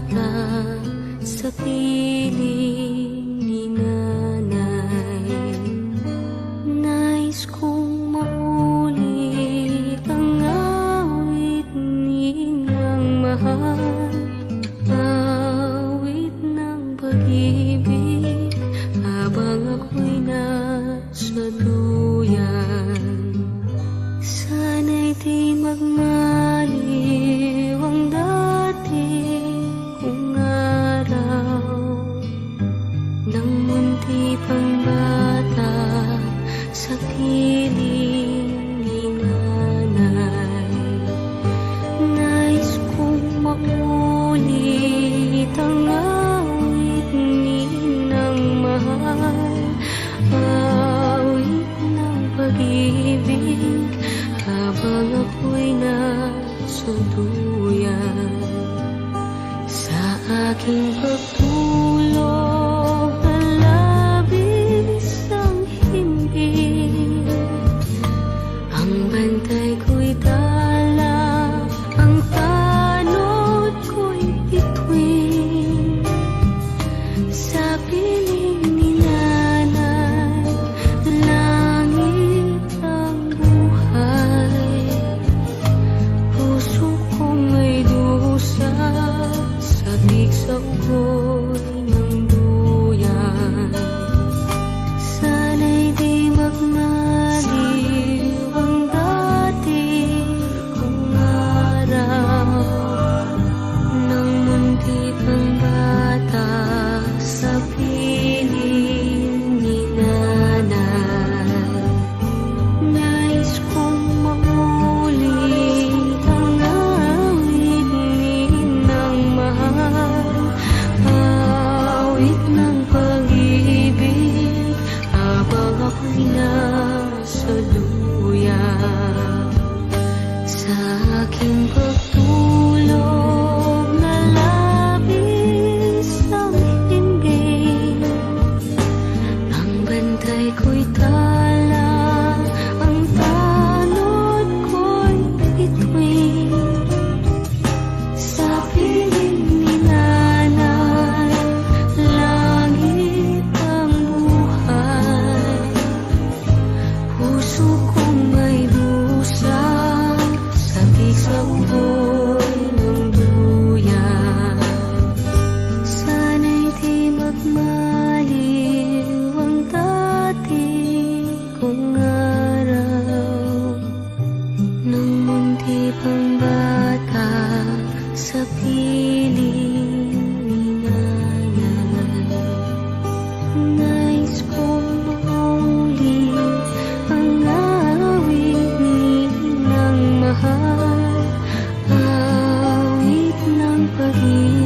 bata sa piling. piling inanay Nais kong ang awit ninang Awit ng pag-ibig habang ako'y nasuduyan Sa aking 走过。mahal. Awit ng pag-ibig.